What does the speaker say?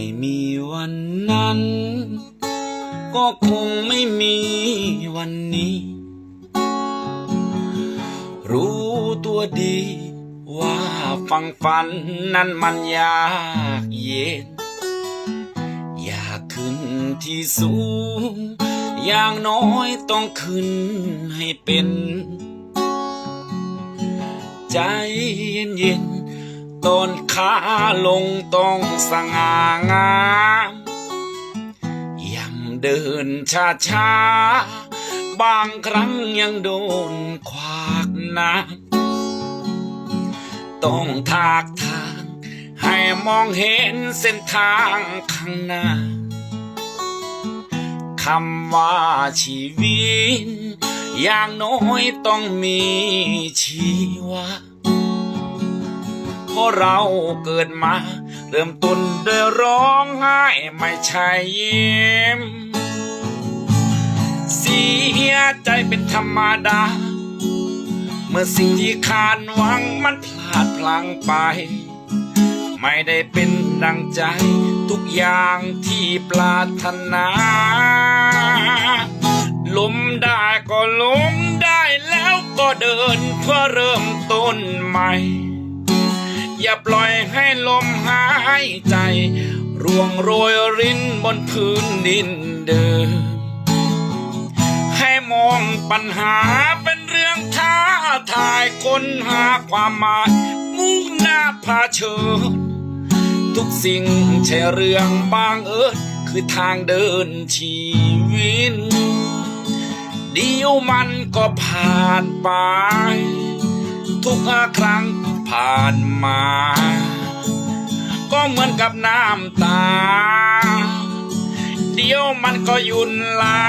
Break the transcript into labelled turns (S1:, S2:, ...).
S1: ไม่มีวันนั้น ก็คงไม่มีวันนี้ รู้ตัวดี ว่าฟังฝันนั้นมันยากเย็น อยากขึ้นที่สูง อย่างน้อยต้องขึ้นให้เป็น ใจเย็นๆ ตอนขาลงต้องสง่างามยำเดินช้าๆบางครั้งยังโดนขวากน้ำต้องทากทาง ให้มองเห็นเส้นทางข้างหน้าคำว่าชีวิต อย่างน้อยต้องมีชีวะเพราะเราเกิดมา เริ่มต้นด้วยร้องไห้ไม่ใช่ยิ้มเสียใจเป็นธรรมดา เมื่อสิ่งที่คาดหวังมันพลาดพลังไป ไม่ได้เป็นดังใจทุกอย่างที่ปรารถนาล้มได้ก็ล้มได้แล้วก็เดินเพื่อเริ่มต้นใหม่ อย่าปล่อยให้ลมหายใจ ร่วงโรยรินบนพื้นดินเดิมให้มองปัญหาเป็นเรื่องท้าทายคนหาความหมายมุ่งหน้าผาเชิญทุกสิ่งใช่เรื่องบางเอิญคือทางเดินชีวิตเดียวมันก็ผ่านไป ทุกครั้ง ผ่านมา ก็เหมือนกับน้ำตา เดี๋ยวมันก็ยุนลา